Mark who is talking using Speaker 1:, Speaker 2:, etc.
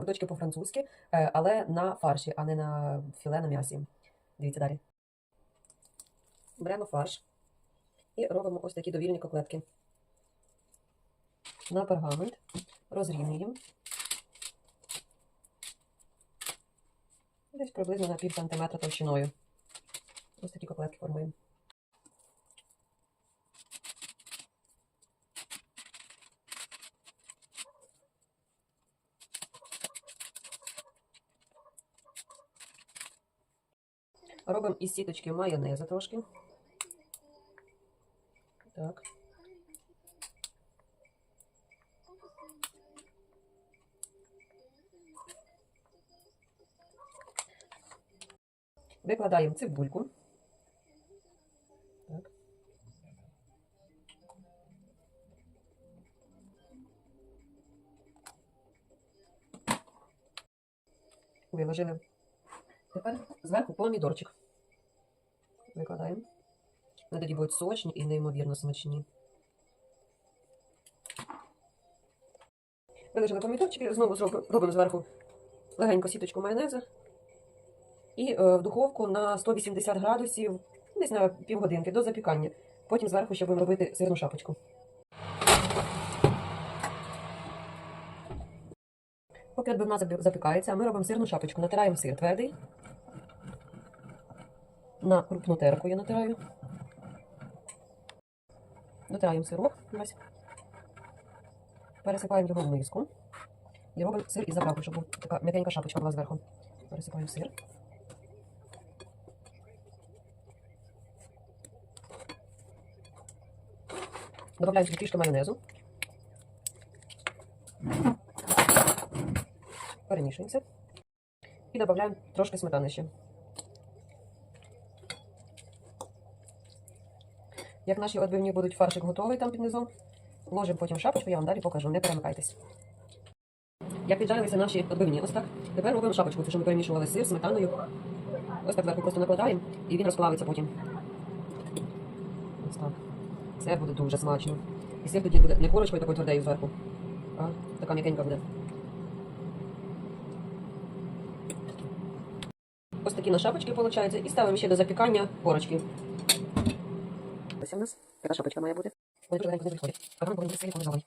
Speaker 1: куточки по-французьки, е, але на фарші, а не на філе на м'ясі. Дивіться далі. Беремо фарш і робимо ось такі довільні котлетки. На пергамент розрівнюємо. Десь приблизно на пів сантиметра товщиною. Ось такі котлетки формуємо. Робимо із сіточки майонезу трошки. Так. Викладаємо цибульку. Так. Виложили. Тепер зверху помідорчик. Викладаємо. Вони тоді будуть сочні і неймовірно смачні. Вилежали помідорчики, знову робимо зверху легенько сіточку майонезу. І е, в духовку на 180 градусів, десь на півгодинки до запікання. Потім зверху ще будемо робити сирну шапочку. Поки відбивна запікається, ми робимо сирну шапочку. Натираємо сир твердий. На крупну терку я натираю. Натираємо сирок. Пересипаємо його в миску. І робимо сир із заправкою, щоб була така м'якенька шапочка була зверху. Пересипаємо сир. Добавляємо трішки майонезу. Перемішуємо це. І додаємо трошки сметани ще. Як наші відбивні будуть фаршик готовий там під низом, ложимо потім шапочку, я вам далі покажу, не перемикайтесь. Як піджарилися наші відбивні, ось так. Тепер робимо шапочку, це що ми перемішували сир, сметаною. Ось так зверху просто накладаємо і він розплавиться потім. Ось так. Це буде дуже смачно. І сир тоді буде не корочкою такою твердою зверху, а така м'якенька буде. Ось такі на шапочки виходить. І ставимо ще до запікання корочки. Ось у нас така шапочка має бути. Вони дуже легенько не виходять. Програм повинен бути сильно понизований.